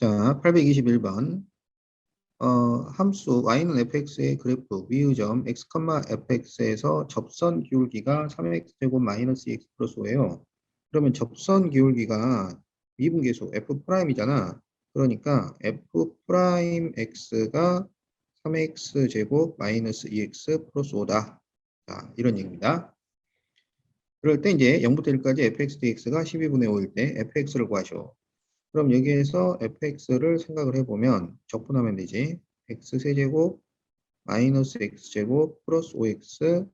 자, 821번. 어, 함수 y는 fx의 그래프 위의점 x, fx에서 접선 기울기가 3x제곱 마이너스 2x 플러스 5예요. 그러면 접선 기울기가 미분계수 f'이잖아. 그러니까 f'x가 3x제곱 마이너스 2x 플러스 5다. 자, 이런 얘기입니다. 그럴 때 이제 0부터 1까지 fx dx가 12분의 5일 때 fx를 구하셔. 그럼 여기에서 fx를 생각을 해보면 적분하면 되지. x 세제곱 마이너스 x제곱 플러스 5x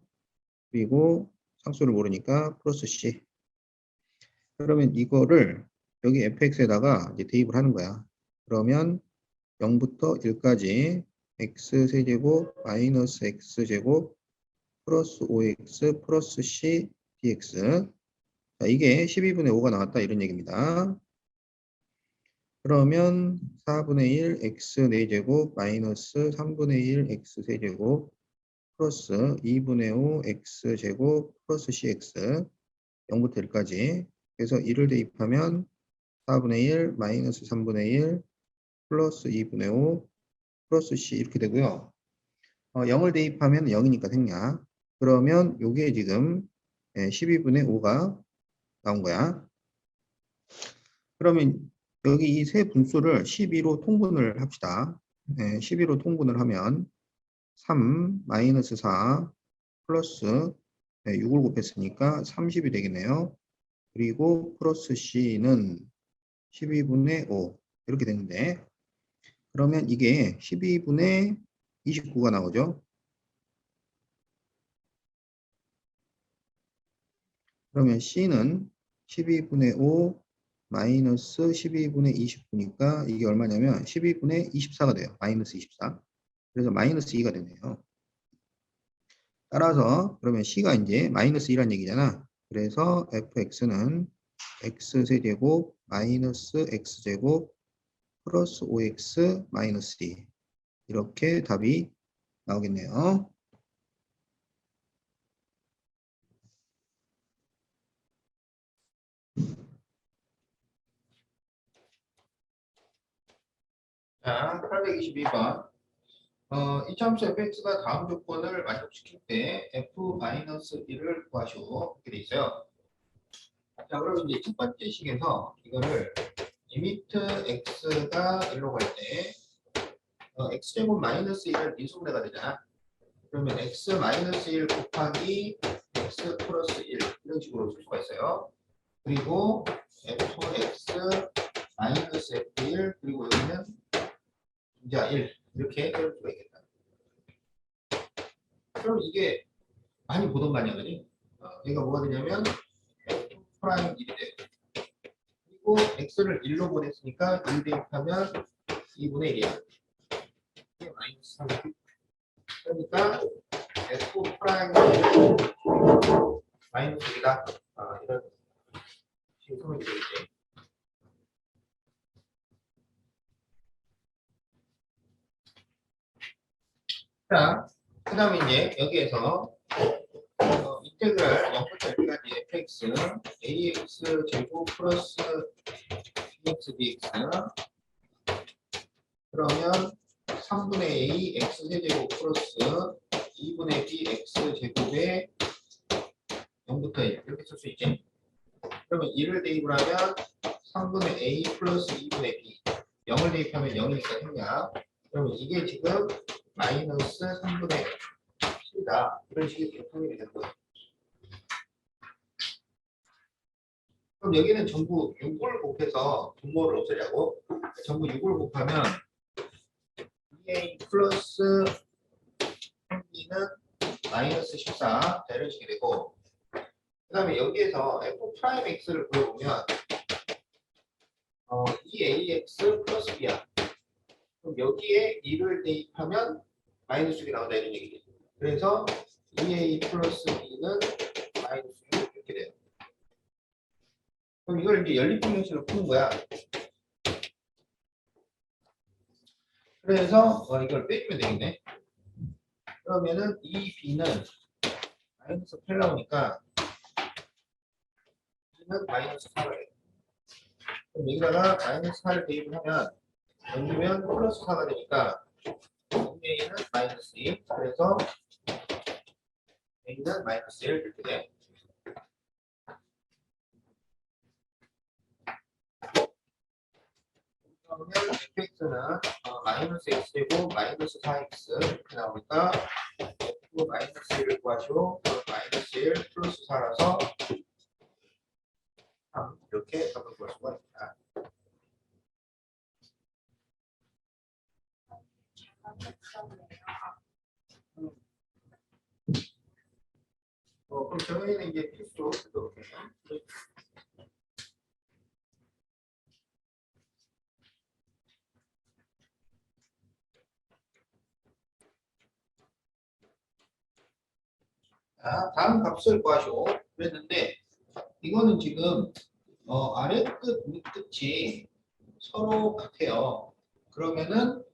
그리고 상수를 모르니까 플러스 c. 그러면 이거를 여기 fx에다가 이제 대입을 하는 거야. 그러면 0부터 1까지 x 세제곱 마이너스 x제곱 플러스 5x 플러스 c dx 자, 이게 12분의 5가 나왔다 이런 얘기입니다. 그러면 4분의 1 x 4제곱 마이너스 3분의 1 x 세제곱 플러스 2분의 5 x 제곱 플러스 cx 0부터 1까지 그래서 1을 대입하면 4분의 1 마이너스 3분의 1 플러스 2분의 5 플러스 c 이렇게 되고요. 어, 0을 대입하면 0이니까 생략. 그러면 요게 지금 12분의 5가 나온 거야. 그러면 여기 이 세 분수를 12로 통분을 합시다. 네, 12로 통분을 하면 3 마이너스 4 플러스 네, 6을 곱했으니까 30이 되겠네요. 그리고 플러스 C는 12분의 5 이렇게 되는데 그러면 이게 12분의 29가 나오죠. 그러면 C는 12분의 5 마이너스 12분의 29니까 이게 얼마냐면 12분의 24가 돼요. 마이너스 24. 그래서 마이너스 2가 되네요. 따라서 그러면 C가 이제 마이너스 2란 얘기잖아. 그래서 fx는 x세제곱 마이너스 x제곱 플러스 5x 마이너스 2 이렇게 답이 나오겠네요. 자, 822번. 어, 이차함수 fx가 다음 조건을 만족시킬 때 f-1을 구하시오. 이렇게 돼 있어요. 자, 그러면 이제 첫 번째 식에서 이거를 리미트 x가 1로 갈때 어, x제곱 마이너스 1을 미분해가 되잖아. 그러면 x 마이너스 1 곱하기 x 플러스 1 이런 식으로 쓸 수가 있어요. 그리고 fx 마이너스 f1 그리고 여기는 이자 1 이렇게 해볼 수가 있겠다. 그럼 이게 많이 보던 반영이니 어, 얘가 뭐가 되냐면 프라임 1이 돼. 그리고 x를 1로 보냈으니까 1 대입하면 2분의 1이야. 이게 마이너스 3. 그러니까 f 프라임 1 마이너스 1이다. 아, 이런 식으로 되겠 자, 그 다음에 이제 여기에서 어, 인테그랄 0부터 1까지 fx는 ax 제곱 플러스 bx dx 그러면 3분의 a x 세제곱 플러스 2분의 b x 제곱에 0부터 1 이렇게 쓸 수 있지? 그러면 1을 대입을 하면 3분의 a 플러스 2분의 b. 0을 대입하면 0이니까 생략 그러면 이게 지금 마이너스 3분의 7이다. 이런 식의 통일이 되는 거예요. 그럼 여기는 전부 6을 곱해서 분모를 없애려고 전부 6을 곱하면 2a 플러스 3b는 마이너스 14 자, 이런 식이 되고 그 다음에 여기에서 f 프라임 x를 구해보면 어, 2ax 플러스 b야. 그럼 여기에 2를 대입하면 마이너스 6이 나온다 이런 얘기죠. 그래서 2a 플러스 b는 마이너스 6 이렇게 돼요. 그럼 이걸 이제 연립 방정식으로 푸는 거야. 그래서 어, 이걸 빼주면 되겠네. 그러면은 이 b는 마이너스 8 나오니까 b는 마이너스 4가 돼요. 그럼 여기다가 마이너스 4를 대입을 하면 넘기면 플러스 4가 되니까 A는 마이너스 2 그래서 A는 마이너스 1 이렇게 돼. 그러면 fx는 어, 마이너스 x제곱 마이너스 4x 이렇게 나오니까 f 마이너스 1을 구하시오 마이너스 1 플러스 4라서 3 이렇게 답을 구할 수가 있다. 어, 그럼 정현이는 이제 필수 그렇게 자, 다음 값을 구하시오. 그랬는데 이거는 지금 어, 아래 끝, 윗 끝이 서로 같아요. 그러면은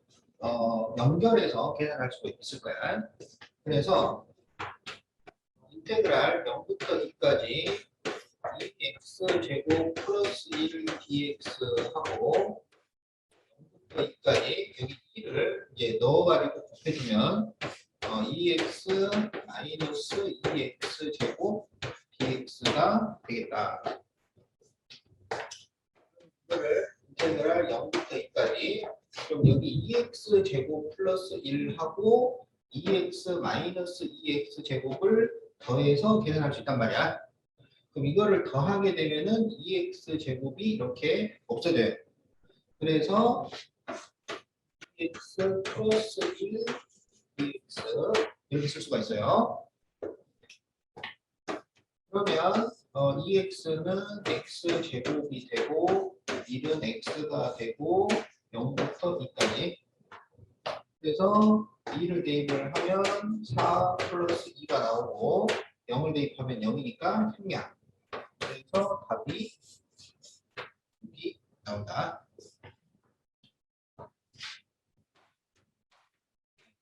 어, 연결해서 계산할 수 있을 거야. 그래서 인테그랄 0부터 2까지 2x 제곱 플러스 1 dx 하고 0부터 2까지 여기 1을 이제 넣어가지고 곱해주면 어, 2x 마이너스 2x 제곱 dx가 되겠다. 이거를 인테그랄 0부터 2까지 그럼 여기 2x 제곱 플러스 1하고 2x 마이너스 2x 제곱을 더해서 계산할 수 있단 말이야. 그럼 이거를 더하게 되면은 2x 제곱이 이렇게 없어져요. 그래서 2x 플러스 1 dx 이렇게 쓸 수가 있어요. 그러면 어, 2x는 x 제곱이 되고 1은 x가 되고 0부터 2까지. 그래서 2를 대입을 하면 4 플러스 2가 나오고 0을 대입하면 0이니까 생략. 그래서 답이 6이 나온다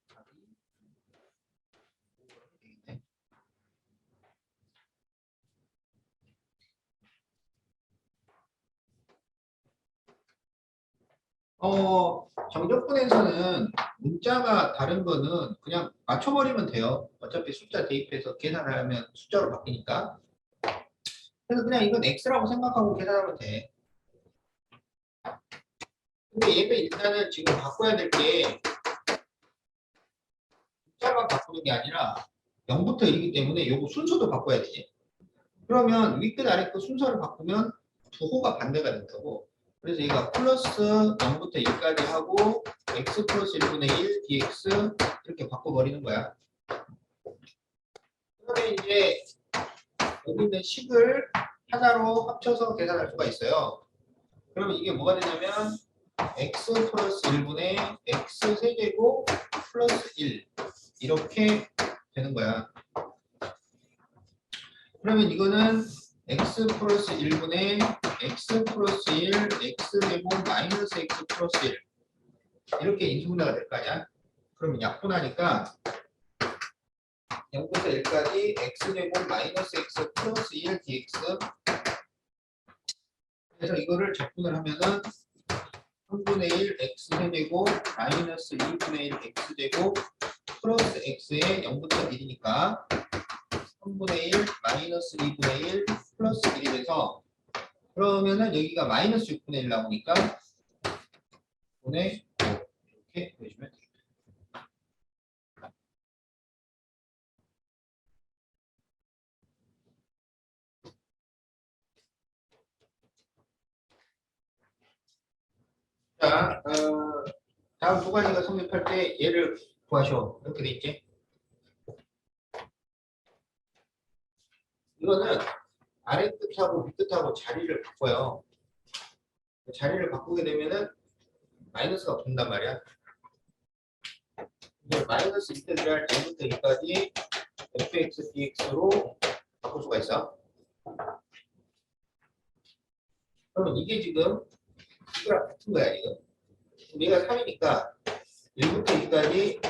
답이 5가 되겠네. 어, 정적분에서는 문자가 다른 거는 그냥 맞춰버리면 돼요. 어차피 숫자 대입해서 계산하면 숫자로 바뀌니까. 그래서 그냥 이건 x라고 생각하고 계산하면 돼. 근데 얘가 일단은 지금 바꿔야 될게 숫자만 바꾸는 게 아니라 0부터 1이기 때문에 요거 순서도 바꿔야 되지. 그러면 윗끝 아래끝 순서를 바꾸면 두 호가 반대가 된다고. 그래서 얘가 플러스 0부터 1까지 하고 x 플러스 1분의 1 dx 이렇게 바꿔버리는 거야. 그러면 이제 여기 있는 식을 하나로 합쳐서 계산할 수가 있어요. 그러면 이게 뭐가 되냐면 x 플러스 1분의 x 세제곱 플러스 1 이렇게 되는 거야. 그러면 이거는 x 플러스 1분의 x 플러스 1, x 제곱 마이너스 x 플러스 1 이렇게 인수분해가 될 거 아니야? 그러면 약분하니까 0부터 1까지 x 제곱 마이너스 x 플러스 1 dx 그래서 이거를 적분을 하면은 3분의 1 x 세제곱 마이너스 2분의 1 x 제곱 플러스 x의 0부터 1이니까 3분의 1 마이너스 2분의 1 플러스 1이 돼서 그러면은 여기가 마이너스 6분의 1 나오니까 5분의 5 이렇게 보시면 됩니다. 자, 어, 다음 두 가지가 성립할 때 얘를 구하셔. 이렇게 돼 있지? 이거는 아래 끝하고 밑 끝하고 자리를 바꿔요. 자리를 바꾸게 되면은 마이너스가 붙는단 말이야. 이제 마이너스 인테그랄 0부터 2까지 fx dx로 바꿀 수가 있어. 그러면 이게 지금 이거랑 같은 거야. 그럼 얘가 3이니까 1부터 2까지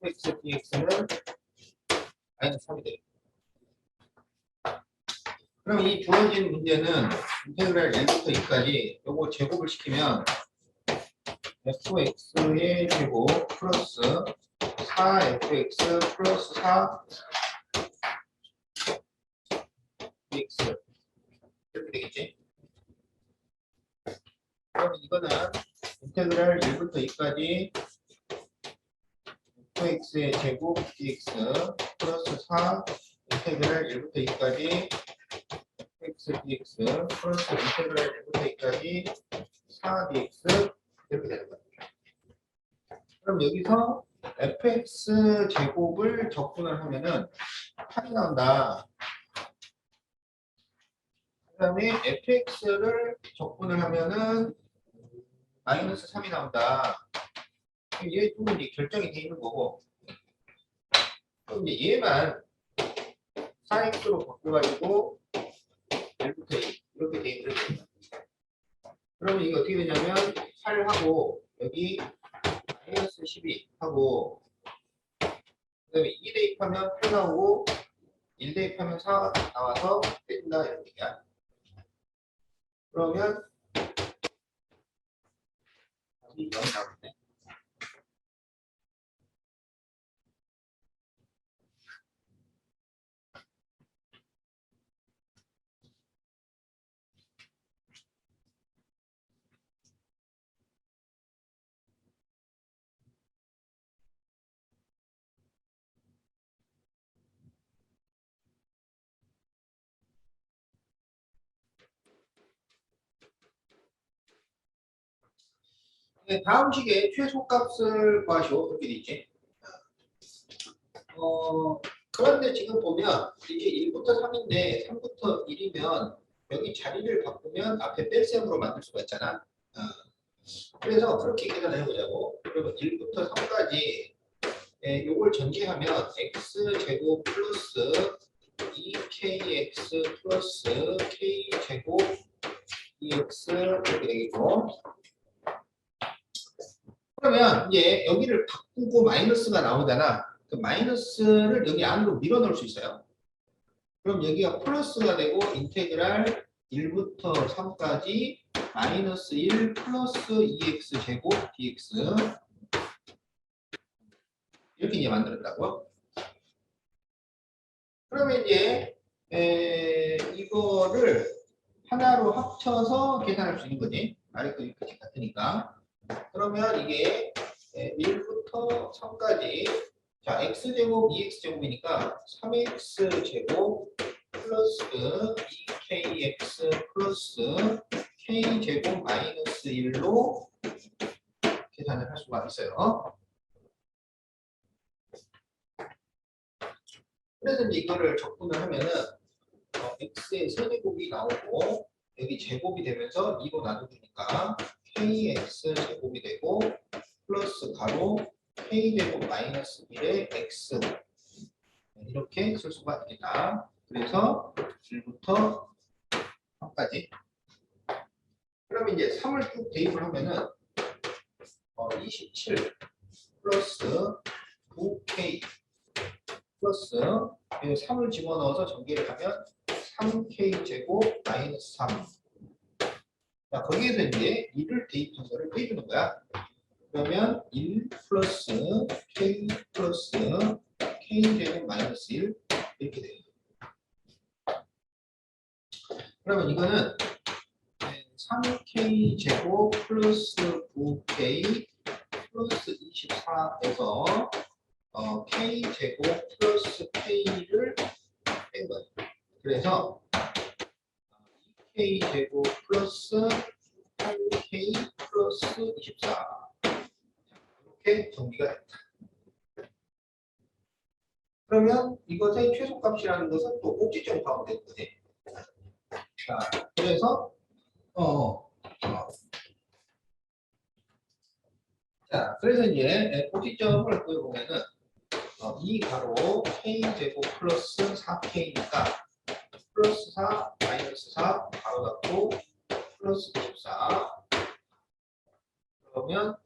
fx dx는 마이너스 3이 돼. 그럼 이 주어진 문제는 인테그랄 1부터 2까지 요거 제곱을 시키면 fx의 제곱 플러스 4fx 플러스 4 dx 이렇게 되겠지? 그럼 이거는 인테그랄 1부터 2까지 fx의 제곱 dx 플러스 4 인테그랄 1부터 2까지 x dx 플러스 인테그랄 1부터 2까지 4 dx 이렇게 되는 거예요. 그럼 여기서 fx 제곱을 적분을 하면은 8이 나온다. 그 다음에 fx를 적분을 하면은 마이너스 3이 나온다. 얘 이제 결정이 돼 있는 거고. 그럼 이제 얘만 4x로 바꿔가지고 1부터 2 이렇게 돼 있는 거예요. 그러면 이게 어떻게 되냐면 8하고 여기 마이너스 12 하고 그 다음에 2 대입하면 8 나오고 1 대입하면 4 나와서 뺀다 이런 얘기야. 그러면 답이 0 나오네. 네, 다음 식의 최소값을 구하시오. 이렇게 돼 있지. 어, 그런데 지금 보면 이게 1부터 3인데 3부터 1이면 여기 자리를 바꾸면 앞에 뺄셈으로 만들 수가 있잖아. 어, 그래서 그렇게 계산을 해보자고. 그러면 1부터 3까지 예, 요걸 전개하면 x제곱 플러스 2kx 플러스 k제곱 dx 이렇게 되겠고 그러면 이제 여기를 바꾸고 마이너스가 나오잖아. 그 마이너스를 여기 안으로 밀어넣을 수 있어요. 그럼 여기가 플러스가 되고 인테그랄 1부터 3까지 마이너스 1 플러스 2x 제곱 dx 이렇게 이제 만들었다고. 그러면 이제 에, 이거를 하나로 합쳐서 계산할 수 있는 거지. 아래 끝이 끝이 같으니까. 그러면 이게 1부터 3까지 자 x제곱 2x제곱이니까 3x제곱 플러스 2kx 플러스 k제곱 마이너스 1로 계산을 할 수가 있어요. 그래서 이거를 적분을 하면은 어, x의 세제곱이 나오고 여기 제곱이 되면서 2로 나눠주니까 kx 제곱이 되고 플러스 가로 k 제곱 마이너스 1의 x 이렇게 쓸 수가 있겠다. 그래서 1부터 3까지. 그럼 이제 3을 쭉 대입을 하면은 어, 27 플러스 9k 플러스 3을 집어넣어서 전개를 하면 3k 제곱 마이너스 3 자, 거기에서 이제 1을 대입한 거를 빼주는 거야. 그러면 1 플러스 k 플러스 k 제곱 마이너스 1 이렇게 돼요. 그러면 이거는 3k 제곱 플러스 9k 플러스 24에서 어, k 제곱 플러스 k를 뺀 거예요. 그래서 2k 제곱 플러스 8k 플러스 24 이렇게 정리가 됐다. 그러면 이것의 최소값이라는 것은 또 꼭지점 되는 거지. 자, 그래서 어, 어. 자, 그래서 이제 꼭지점을 구해보면은 어, 이 가로 k 제곱 플러스 4k니까 플러스 4 마이너스 4 바로 닫고 플러스 24 그러면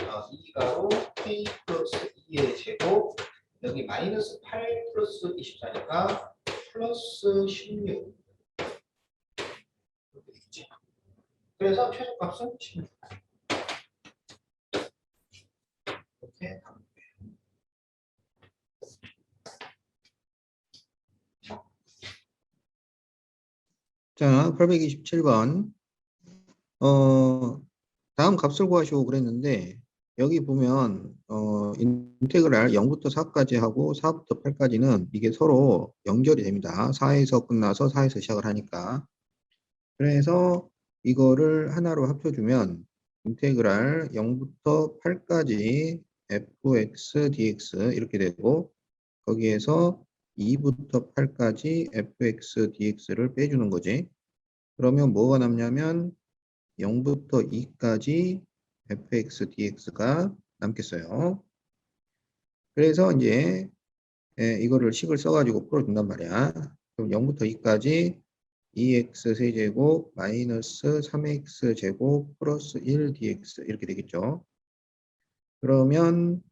어, 2가로 k 플러스 2의 제곱 여기 마이너스 8 플러스 24니까 플러스 16 이렇게 되겠지. 그래서 최소값은 16 자, 827번. 어, 다음 값을 구하시오 그랬는데, 여기 보면, 어, 인테그랄 0부터 4까지 하고 4부터 8까지는 이게 서로 연결이 됩니다. 4에서 끝나서 4에서 시작을 하니까. 그래서 이거를 하나로 합쳐주면, 인테그랄 0부터 8까지 fx dx 이렇게 되고, 거기에서 2부터 8까지 fx dx를 빼주는 거지. 그러면 뭐가 남냐면 0부터 2까지 fx dx가 남겠어요. 그래서 이제 예, 이거를 식을 써가지고 풀어준단 말이야. 그럼 0부터 2까지 2x 세제곱 마이너스 3x 제곱 플러스 1 dx 이렇게 되겠죠. 그러면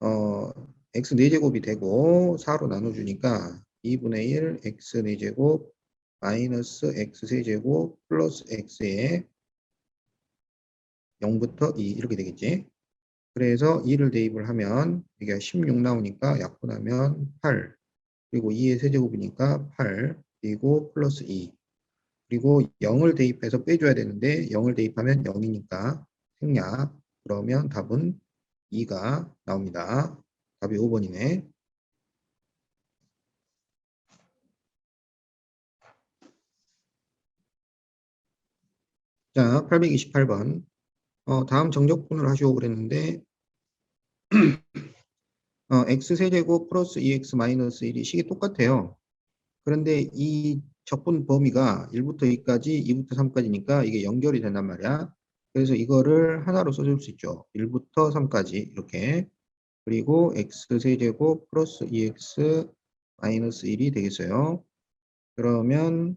어 x 4제곱이 되고 4로 나눠주니까 2분의 1 x 4제곱 마이너스 x 세제곱 플러스 x에 0부터 2 이렇게 되겠지. 그래서 2를 대입을 하면 이게 16 나오니까 약분하면 8 그리고 2의 세제곱이니까 8 그리고 플러스 2 그리고 0을 대입해서 빼줘야 되는데 0을 대입하면 0이니까 생략 그러면 답은 2가 나옵니다. 답이 5번이네. 자, 828번. 어, 다음 정적분을 하시오 그랬는데, 어, x세제곱 플러스 2x 마이너스 1이 식이 똑같아요. 그런데 이 적분 범위가 1부터 2까지, 2부터 3까지니까 이게 연결이 된단 말이야. 그래서 이거를 하나로 써줄 수 있죠. 1부터 3까지 이렇게. 그리고 x세제곱 플러스 2x 마이너스 1이 되겠어요. 그러면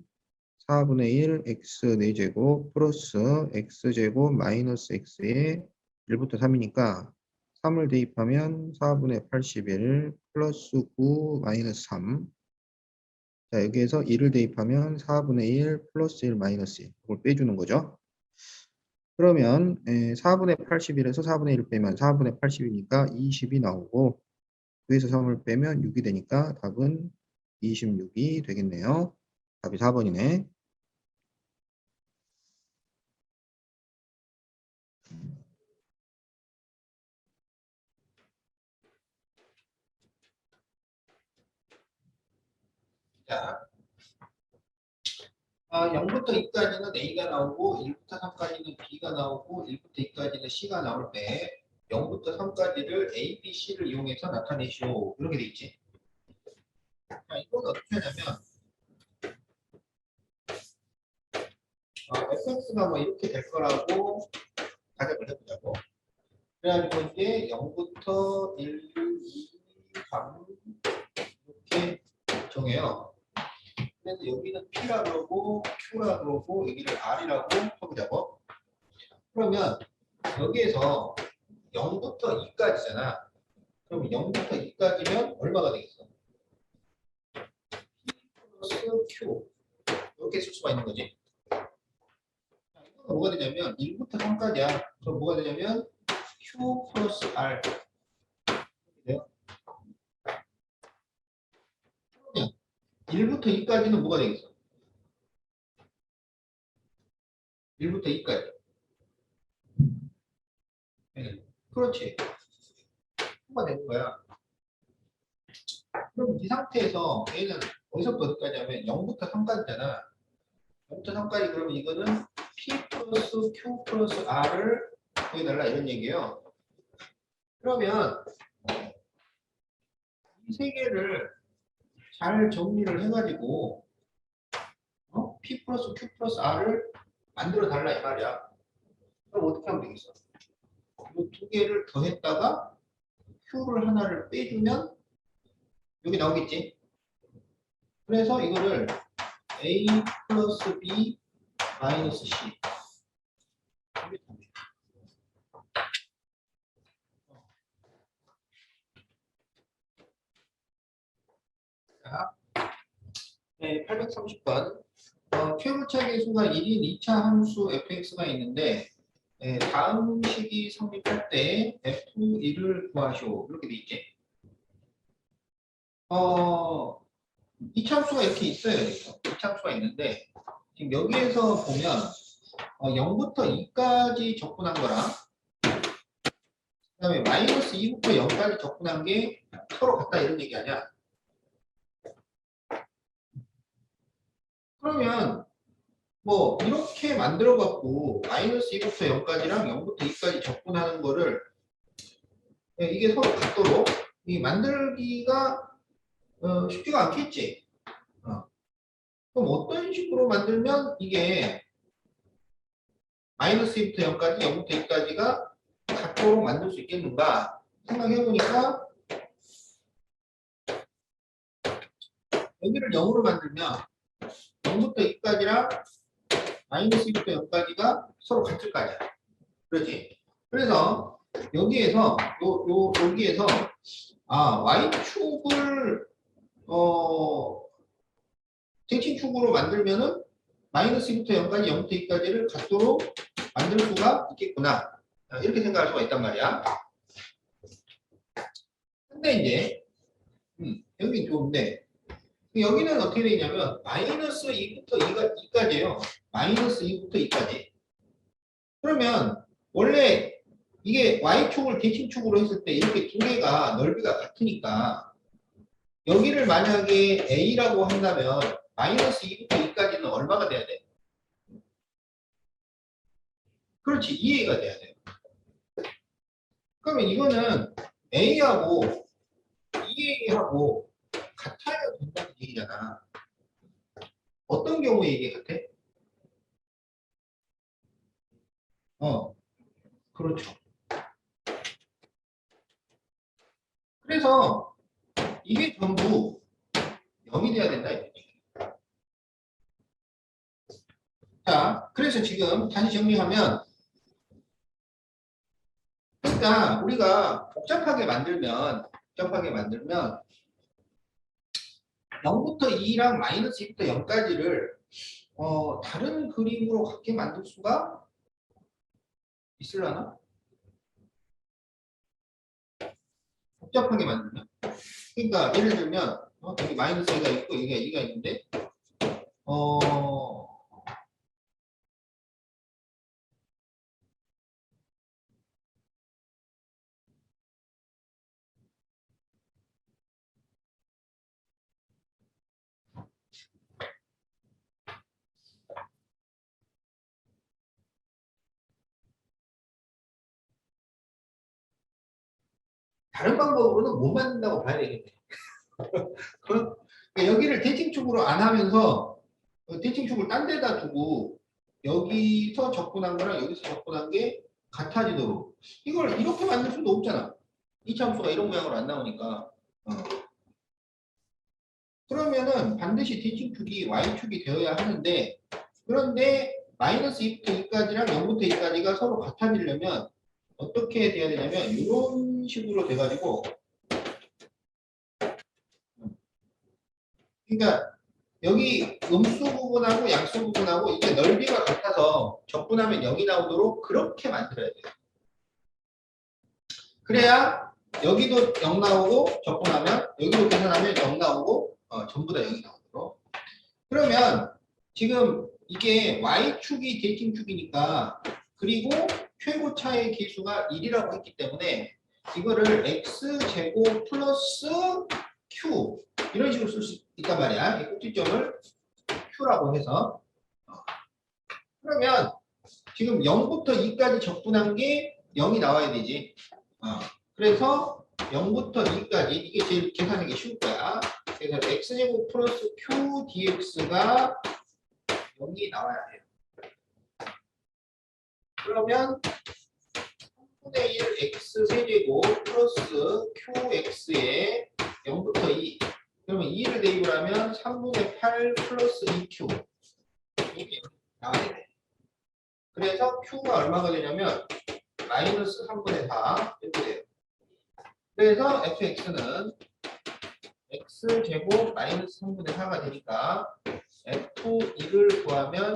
4분의 1 x 4제곱 플러스 x제곱 마이너스 x에 1부터 3이니까 3을 대입하면 4분의 81 플러스 9 마이너스 3 자, 여기에서 1을 대입하면 4분의 1 플러스 1 마이너스 1 이걸 빼주는 거죠. 그러면 4분의 81에서 4분의 1을 빼면 4분의 80이니까 20이 나오고 여기서 3을 빼면 6이 되니까 답은 26이 되겠네요. 답이 4번이네. 자, 아, 0부터 2까지는 A가 나오고 1부터 3까지는 B가 나오고 1부터 2까지는 C가 나올 때 0부터 3까지를 A, B, C를 이용해서 나타내시오. 이렇게 돼 있지. 자, 이건 어떻게 하냐면 어, fx가 뭐 이렇게 될 거라고 가정을 해보자고. 그래가지고 이제 0부터 1, 2, 3 이렇게 정해요. 그래서 여기는 P라 그러고 Q라 그러고 여기를 R이라고 해보자고. 그러면 여기에서 0부터 2까지잖아. 그럼 0부터 2까지면 얼마가 되겠어? P 플러스 Q 이렇게 쓸 수가 있는 거지. 자, 이거는 뭐가 되냐면 1부터 3까지야. 그럼 뭐가 되냐면 Q 플러스 R 이렇게 돼요. 1부터 2까지는 뭐가 되겠어? 1부터 2까지. 네, 그렇지. 뭐가 되는 거야. 그럼 이 상태에서 얘는 어디서부터 어디까지 하면 0부터 3까지잖아. 0부터 3까지 그러면 이거는 P 플러스 Q 플러스 R을 구해달라 이런 얘기예요. 그러면 이 세 개를 잘 정리를 해가지고 어? P 플러스 Q 플러스 R을 만들어 달라 이 말이야. 그럼 어떻게 하면 되겠어? 이 두 개를 더했다가 Q를 하나를 빼주면 여기 나오겠지? 그래서 이거를 A 플러스 B 마이너스 C 이렇게 합니다. 자, 네, 830번. 어, 최고차의 수가 1인 2차 함수 fx가 있는데 네, 다음 식이 성립할 때 f1을 구하시오. 이렇게 돼 있지. 어, 2차 함수가 이렇게 있어요. 여기서. 2차 함수가 있는데 지금 여기에서 보면 어, 0부터 2까지 접근한 거랑 그 다음에 마이너스 2부터 0까지 접근한 게 서로 같다 이런 얘기 아니야? 그러면 뭐 이렇게 만들어 갖고 마이너스 2부터 0까지랑 0부터 2까지 접근하는 거를 예, 이게 서로 같도록 이 만들기가 어, 쉽지가 않겠지. 어. 그럼 어떤 식으로 만들면 이게 마이너스 2부터 0까지, 0부터 2까지가 같도록 만들 수 있겠는가 생각해 보니까 여기를 0으로 만들면 0부터 2까지랑 마이너스 2부터 0까지가 서로 같을 거 아니야. 그렇지? 그래서 여기에서 요, 요, 여기에서 아 y축을 어 대칭축으로 만들면은 마이너스 2부터 0까지 0부터 2까지를 같도록 만들 수가 있겠구나 아, 이렇게 생각할 수가 있단 말이야 근데 이제 음, 여기 좋은데 여기는 어떻게 되냐면 마이너스 2부터 2가, 2까지예요 마이너스 2부터 2까지 그러면 원래 이게 y축을 대칭축으로 했을 때 이렇게 두 개가 넓이가 같으니까 여기를 만약에 a라고 한다면 마이너스 2부터 2까지는 얼마가 돼야 돼? 그렇지 2a가 돼야 돼. 그러면 이거는 a하고 2a하고 같아야 된다는 얘기잖아. 어떤 경우에 이게 같아? 어, 그렇죠. 그래서 이게 전부 0이 돼야 된다. 자, 그래서 지금 다시 정리하면 그러니까 우리가 복잡하게 만들면 복잡하게 만들면 0부터 2랑 마이너스 2부터 0까지를 어, 다른 그림으로 갖게 만들 수가 있으려나? 복잡하게 만들면 그러니까 예를 들면 어, 여기 마이너스 2가 있고 여기가 2가 있는데 어 다른 방법으로는 못 만든다고 봐야 되겠네. 그러니까 여기를 대칭축으로 안 하면서 어, 대칭축을 딴 데다 두고 여기서 접근한 거랑 여기서 접근한 게 같아지도록 이걸 이렇게 만들 수도 없잖아. 이차함수가 이런 모양으로 안 나오니까. 어. 그러면은 반드시 대칭축이 y축이 되어야 하는데 그런데 마이너스 2부터 2까지랑 0부터 2까지가 서로 같아지려면 어떻게 돼야 되냐면 이런 식으로 돼가지고 그러니까 여기 음수 부분하고 양수 부분하고 이게 넓이가 같아서 적분하면 0이 나오도록 그렇게 만들어야 돼요. 그래야 여기도 0 나오고 적분하면 여기도 계산하면 0 나오고 어, 전부 다 0이 나오도록 그러면 지금 이게 y축이 대칭축이니까 그리고 최고차의 기수가 1이라고 했기 때문에 이거를 x제곱 플러스 q 이런 식으로 쓸 수 있단 말이야. 이 꼭지점을 q라고 해서 어. 그러면 지금 0부터 2까지 적분한 게 0이 나와야 되지. 어. 그래서 0부터 2까지 이게 제일 계산하기 쉬울 거야. 그래서 x제곱 플러스 q dx가 0이 나와야 돼요. 그러면 3분의 1 x 세제곱 플러스 qx에 0부터 2 그러면 2를 대입을 하면 3분의 8 플러스 2q 이게 나와야 돼. 그래서 q가 얼마가 되냐면 마이너스 3분의 4 이렇게 돼요. 그래서 fx는 x제곱 마이너스 3분의 4가 되니까 f2를 구하면